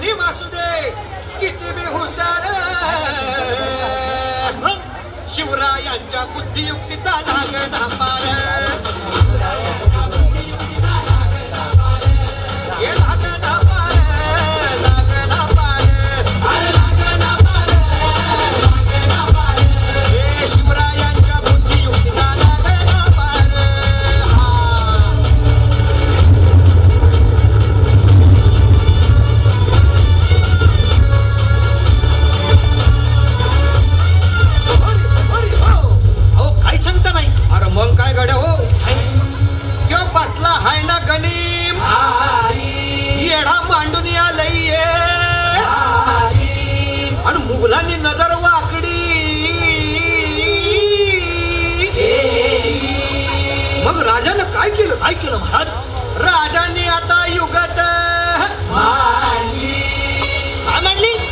गनिम असू दे किती बी हुशार शिवरायांच्या बुद्धियुक्तीचा लागत आम्हाला राजानं काय केलं? काय केलं महाराज? राजाने आता युगत मांडली.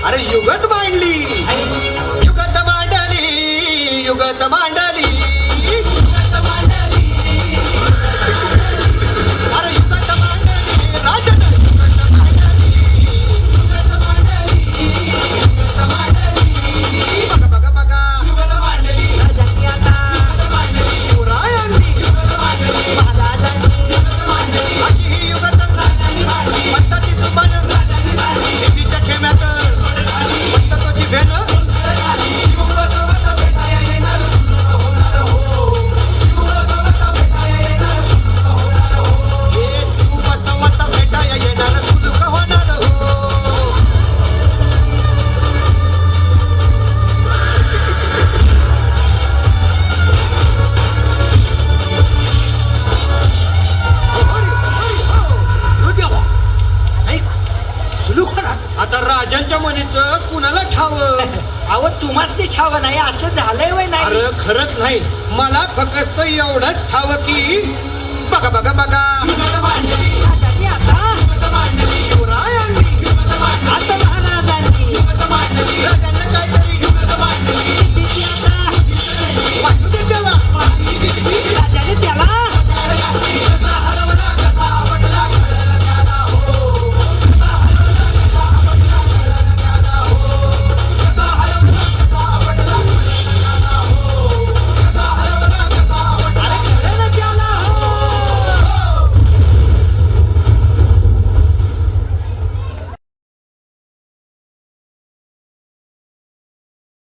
अरे युगत मांडली. युगत मांडली युगत मांडली. राजांच्या मनीचं कुणाला ठाव? अव तुम्हाच ते छाव नाही असं झालंय वय अरे नाही खरंच नाही. मला फक्त एवढंच ठाव की बघा बघा बघा.